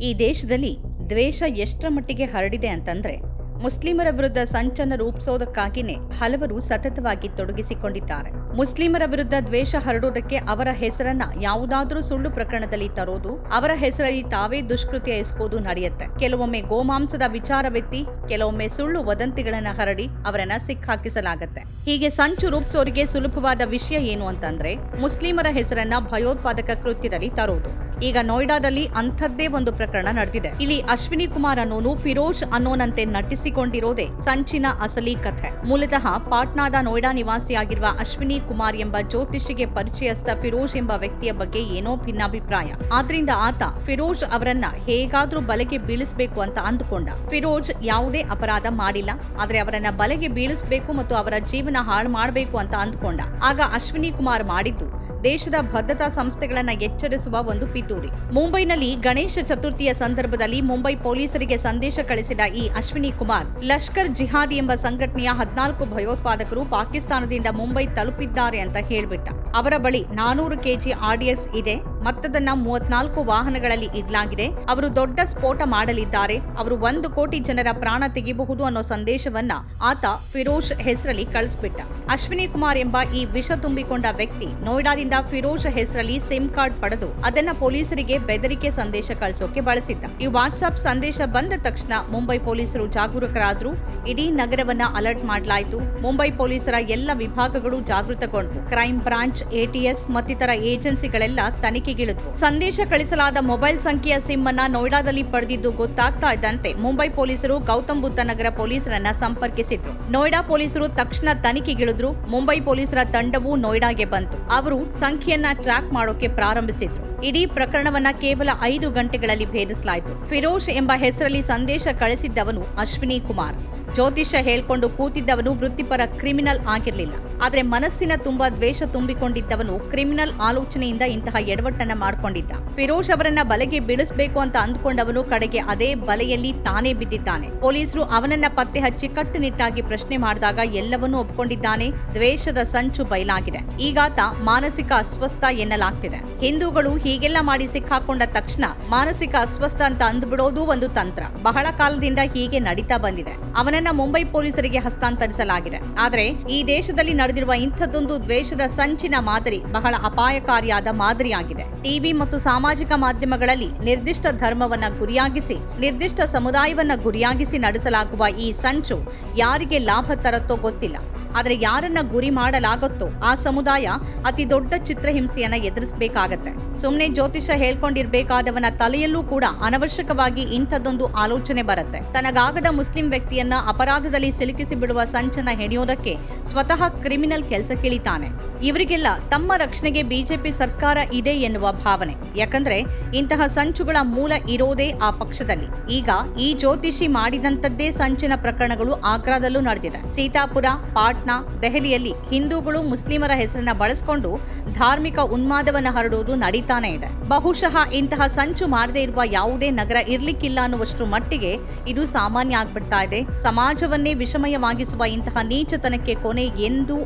ಈ ದೇಶದಲ್ಲಿ ದ್ವೇಷ ಎಷ್ಟರ ಮಟ್ಟಿಗೆ ಹರಡಿದೆ ಅಂತಂದ್ರೆ ಮುಸ್ಲಿಮರ ವಿರುದ್ಧ ಸಂಚನ ರೂಪಿಸೋದಕ್ಕಾಗಿನೇ ಹಲವರು ಸತತವಾಗಿ ತೊಡಗಿಸಿಕೊಂಡಿದ್ದಾರೆ. ಮುಸ್ಲಿಮರ ವಿರುದ್ಧ ದ್ವೇಷ ಹರಡೋದಕ್ಕೆ ಅವರ ಹೆಸರನ್ನ ಯಾವುದಾದ್ರೂ ಸುಳ್ಳು ಪ್ರಕರಣದಲ್ಲಿ ತರೋದು, ಅವರ ಹೆಸರಲ್ಲಿ ತಾವೇ ದುಷ್ಕೃತ್ಯ ಎಸಗೋದು ನಡೆಯುತ್ತೆ. ಕೆಲವೊಮ್ಮೆ ಗೋಮಾಂಸದ ವಿಚಾರವೆತ್ತಿ, ಕೆಲವೊಮ್ಮೆ ಸುಳ್ಳು ವದಂತಿಗಳನ್ನ ಹರಡಿ ಅವರನ್ನ ಸಿಕ್ಕಾಕಿಸಲಾಗತ್ತೆ. ಹೀಗೆ ಸಂಚು ರೂಪಿಸೋರಿಗೆ ಸುಲಭವಾದ ವಿಷಯ ಏನು ಅಂತಂದ್ರೆ ಮುಸ್ಲಿಮರ ಹೆಸರನ್ನ ಭಯೋತ್ಪಾದಕ ಕೃತ್ಯದಲ್ಲಿ ತರೋದು. ಈಗ ನೋಯ್ಡಾದಲ್ಲಿ ಅಂಥದ್ದೇ ಒಂದು ಪ್ರಕರಣ ನಡೆದಿದೆ. ಇಲ್ಲಿ ಅಶ್ವಿನಿ ಕುಮಾರ್ ಅನ್ನೋನು ಫಿರೋಜ್ ಅನ್ನೋನಂತೆ ನಟಿಸಿಕೊಂಡಿರೋದೇ ಸಂಚಿನ ಅಸಲಿ ಕಥೆ. ಮೂಲತಃ ಪಾಟ್ನಾದ ನೋಯ್ಡಾ ನಿವಾಸಿಯಾಗಿರುವ ಅಶ್ವಿನಿ ಕುಮಾರ್ ಎಂಬ ಜ್ಯೋತಿಷಿಗೆ ಪರಿಚಯಸ್ಥ ಫಿರೋಜ್ ಎಂಬ ವ್ಯಕ್ತಿಯ ಬಗ್ಗೆ ಏನೋ ಭಿನ್ನಾಭಿಪ್ರಾಯ. ಆದ್ರಿಂದ ಆತ ಫಿರೋಜ್ ಅವರನ್ನ ಹೇಗಾದ್ರೂ ಬಲೆಗೆ ಬೀಳಿಸಬೇಕು ಅಂತ ಅಂದುಕೊಂಡ. ಫಿರೋಜ್ ಯಾವುದೇ ಅಪರಾಧ ಮಾಡಿಲ್ಲ, ಆದ್ರೆ ಅವರನ್ನ ಬಲೆಗೆ ಬೀಳಿಸಬೇಕು ಮತ್ತು ಅವರ ಜೀವನ ಹಾಳು ಮಾಡಬೇಕು ಅಂತ ಅಂದುಕೊಂಡ. ಆಗ ಅಶ್ವಿನಿ ಕುಮಾರ್ ಮಾಡಿದ್ದು ದೇಶದ ಭದ್ರತಾ ಸಂಸ್ಥೆಗಳನ್ನ ಎಚ್ಚರಿಸುವ ಒಂದು ಪಿತೂರಿ. ಮುಂಬೈನಲ್ಲಿ ಗಣೇಶ ಚತುರ್ಥಿಯ ಸಂದರ್ಭದಲ್ಲಿ ಮುಂಬೈ ಪೊಲೀಸರಿಗೆ ಸಂದೇಶ ಕಳಿಸಿದ ಈ ಅಶ್ವಿನಿ ಕುಮಾರ್, ಲಷ್ಕರ್ ಜಿಹಾದಿ ಎಂಬ ಸಂಘಟನೆಯ ಹದಿನಾಲ್ಕು ಭಯೋತ್ಪಾದಕರು ಪಾಕಿಸ್ತಾನದಿಂದ ಮುಂಬೈ ತಲುಪಿದ್ದಾರೆ ಅಂತ ಹೇಳ್ಬಿಟ್ಟ. ಅವರ ಬಳಿ ನಾನೂರು ಕೆಜಿ ಆರ್ಡಿಎಕ್ಸ್ ಇದೆ. ಮತ್ತದನ್ನ ಮೂವತ್ನಾಲ್ಕು ವಾಹನಗಳಲ್ಲಿ ಇಡಲಾಗಿದೆ. ಅವರು ದೊಡ್ಡ ಸ್ಫೋಟ ಮಾಡಲಿದ್ದಾರೆ. ಅವರು ಒಂದು ಕೋಟಿ ಜನರ ಪ್ರಾಣ ತೆಗೆಯಬಹುದು ಅನ್ನೋ ಸಂದೇಶವನ್ನ ಆತ ಫಿರೋಜ್ ಹೆಸರಲ್ಲಿ ಕಳಿಸ್ಬಿಟ್ಟ. ಅಶ್ವಿನಿ ಕುಮಾರ್ ಎಂಬ ಈ ವಿಷ ತುಂಬಿಕೊಂಡ ವ್ಯಕ್ತಿ ನೋಯ್ಡಾದಿಂದ ಫಿರೋಜ್ ಹೆಸರಲ್ಲಿ ಸಿಮ್ ಕಾರ್ಡ್ ಪಡೆದು ಅದನ್ನ ಪೊಲೀಸರಿಗೆ ಬೆದರಿಕೆ ಸಂದೇಶ ಕಳಿಸೋಕೆ ಬಳಸಿದ್ದ. ಈ ವಾಟ್ಸ್ಆಪ್ ಸಂದೇಶ ಬಂದ ತಕ್ಷಣ ಮುಂಬೈ ಪೊಲೀಸರು ಜಾಗರೂಕರಾದ್ರು. ಇಡೀ ನಗರವನ್ನ ಅಲರ್ಟ್ ಮಾಡಲಾಯಿತು. ಮುಂಬೈ ಪೊಲೀಸರ ಎಲ್ಲ ವಿಭಾಗಗಳು ಜಾಗೃತಗೊಂಡು ಕ್ರೈಮ್ ಬ್ರಾಂಚ್ ಎಟಿಎಸ್ ಮತ್ತಿತರ ಏಜೆನ್ಸಿಗಳೆಲ್ಲ ತನಿಖೆಗಿಳಿದ್ವು. ಸಂದೇಶ ಕಳಿಸಲಾದ ಮೊಬೈಲ್ ಸಂಖ್ಯೆಯ ಸಿಮ್ ಅನ್ನ ನೋಯ್ಡಾದಲ್ಲಿ ಪಡೆದಿದ್ದು ಗೊತ್ತಾಗ್ತಾ ಇದ್ದಂತೆ ಮುಂಬೈ ಪೊಲೀಸರು ಗೌತಮ್ ಬುದ್ಧ ನಗರ ಪೊಲೀಸರನ್ನ ಸಂಪರ್ಕಿಸಿದ್ರು. ನೋಯ್ಡಾ ಪೊಲೀಸರು ತಕ್ಷಣ ತನಿಖೆಗಿಳಿದ್ರು. ಮುಂಬೈ ಪೊಲೀಸರ ತಂಡವು ನೋಯ್ಡಾಗೆ ಬಂತು. ಅವರು ಸಂಖ್ಯೆಯನ್ನ ಟ್ರ್ಯಾಕ್ ಮಾಡೋಕೆ ಪ್ರಾರಂಭಿಸಿದ್ರು. ಇಡೀ ಪ್ರಕರಣವನ್ನ ಕೇವಲ ಐದು ಗಂಟೆಗಳಲ್ಲಿ ಭೇದಿಸಲಾಯಿತು. ಫಿರೋಜ್ ಎಂಬ ಹೆಸರಲ್ಲಿ ಸಂದೇಶ ಕಳಿಸಿದ್ದವನು ಅಶ್ವಿನಿ ಕುಮಾರ್. ಜ್ಯೋತಿಷ್ಯ ಹೇಳ್ಕೊಂಡು ಕೂತಿದ್ದವನು ವೃತ್ತಿಪರ ಕ್ರಿಮಿನಲ್ ಆಗಿರಲಿಲ್ಲ. ಆದ್ರೆ ಮನಸ್ಸಿನ ತುಂಬಾ ದ್ವೇಷ ತುಂಬಿಕೊಂಡಿದ್ದವನು ಕ್ರಿಮಿನಲ್ ಆಲೋಚನೆಯಿಂದ ಇಂತಹ ಎಡವಟ್ಟನ್ನ ಮಾಡಿಕೊಂಡಿದ್ದ. ಫಿರೋಜ್ ಅವರನ್ನ ಬಲೆಗೆ ಬೀಳಿಸಬೇಕು ಅಂತ ಅಂದ್ಕೊಂಡವನು ಕಡೆಗೆ ಅದೇ ಬಲೆಯಲ್ಲಿ ತಾನೇ ಬಿದ್ದಿದ್ದಾನೆ. ಪೊಲೀಸರು ಅವನನ್ನ ಪತ್ತೆ ಹಚ್ಚಿ ಕಟ್ಟುನಿಟ್ಟಾಗಿ ಪ್ರಶ್ನೆ ಮಾಡಿದಾಗ ಎಲ್ಲವನ್ನೂ ಒಪ್ಕೊಂಡಿದ್ದಾನೆ. ದ್ವೇಷದ ಸಂಚು ಬಯಲಾಗಿದೆ. ಈಗಾತ ಮಾನಸಿಕ ಅಸ್ವಸ್ಥ ಎನ್ನಲಾಗ್ತಿದೆ. ಹಿಂದೂಗಳು ಹೀಗೆಲ್ಲ ಮಾಡಿ ಸಿಕ್ಕಾಕೊಂಡ ತಕ್ಷಣ ಮಾನಸಿಕ ಅಸ್ವಸ್ಥ ಅಂತ ಅಂದ್ಬಿಡೋದು ಒಂದು ತಂತ್ರ. ಬಹಳ ಕಾಲದಿಂದ ಹೀಗೆ ನಡೀತಾ ಬಂದಿದೆ. ಅವನನ್ನ ಮುಂಬೈ ಪೊಲೀಸರಿಗೆ ಹಸ್ತಾಂತರಿಸಲಾಗಿದೆ. ಆದರೆ ಈ ದೇಶದಲ್ಲಿ ನಡೆದಿರುವ ಇಂಥದ್ದೊಂದು ದ್ವೇಷದ ಸಂಚಿನ ಮಾದರಿ ಬಹಳ ಅಪಾಯಕಾರಿಯಾದ ಮಾದರಿಯಾಗಿದೆ. ಟಿವಿ ಮತ್ತು ಸಾಮಾಜಿಕ ಮಾಧ್ಯಮಗಳಲ್ಲಿ ನಿರ್ದಿಷ್ಟ ಧರ್ಮವನ್ನ ಗುರಿಯಾಗಿಸಿ, ನಿರ್ದಿಷ್ಟ ಸಮುದಾಯವನ್ನ ಗುರಿಯಾಗಿಸಿ ನಡೆಸಲಾಗುವ ಈ ಸಂಚು ಯಾರಿಗೆ ಲಾಭ ತರುತ್ತೋ ಗೊತ್ತಿಲ್ಲ. ಆದರೆ ಯಾರನ್ನ ಗುರಿ ಮಾಡಲಾಗುತ್ತೋ ಆ ಸಮುದಾಯ ಅತಿ ದೊಡ್ಡ ಚಿತ್ರಹಿಂಸೆಯನ್ನ ಎದುರಿಸಬೇಕಾಗತ್ತೆ. ಸುಮ್ಮನೆ ಜ್ಯೋತಿಷ ಹೇಳ್ಕೊಂಡಿರ್ಬೇಕಾದವನ ತಲೆಯಲ್ಲೂ ಕೂಡ ಅನವಶ್ಯಕವಾಗಿ ಇಂಥದ್ದೊಂದು ಆಲೋಚನೆ ಬರುತ್ತೆ. ತನಗಾಗದ ಮುಸ್ಲಿಂ ವ್ಯಕ್ತಿಯನ್ನ ಅಪರಾಧದಲ್ಲಿ ಸಿಲುಕಿಸಿ ಬಿಡುವ ಸಂಚನ ಹೆಣೆಯೋದಕ್ಕೆ ಸ್ವತಃ ಕ್ರಿಮಿನಲ್ ಕೆಲಸಕ್ಕಿಳಿತಾನೆ ಇವರಿಗೆಲ್ಲ ತಮ್ಮ ರಕ್ಷಣೆಗೆ ಬಿಜೆಪಿ ಸರ್ಕಾರ ಇದೆ ಎನ್ನುವ ಭಾವನೆ. ಯಾಕಂದ್ರೆ ಇಂತಹ ಸಂಚುಗಳ ಮೂಲ ಇರೋದೇ ಆ ಪಕ್ಷದಲ್ಲಿ. ಈಗ ಈ ಜ್ಯೋತಿಷಿ ಮಾಡಿದಂತದ್ದೇ ಸಂಚಿನ ಪ್ರಕರಣಗಳು ಆಗ್ರಾದಲ್ಲೂ ನಡೆದಿದೆ. ಸೀತಾಪುರ, ಪಾಟ್ನಾ, ದೆಹಲಿಯಲ್ಲಿ ಹಿಂದೂಗಳು ಮುಸ್ಲಿಮರ ಹೆಸರನ್ನ ಬಳಸಿಕೊಂಡು ಧಾರ್ಮಿಕ ಉನ್ಮಾದವನ್ನ ಹರಡುವುದು ನಡೀತಾನೆ ಇದೆ. ಬಹುಶಃ ಇಂತಹ ಸಂಚು ಮಾಡದೇ ಇರುವ ಯಾವುದೇ ನಗರ ಇರ್ಲಿಕ್ಕಿಲ್ಲ ಅನ್ನುವಷ್ಟು ಮಟ್ಟಿಗೆ ಇದು ಸಾಮಾನ್ಯ ಆಗ್ಬಿಡ್ತಾ ಇದೆ. ಸಮಾಜವನ್ನೇ ವಿಷಮಯವಾಗಿಸುವ ಇಂತಹ ನೀಚತನಕ್ಕೆ ಕೊನೆ ಎಂದು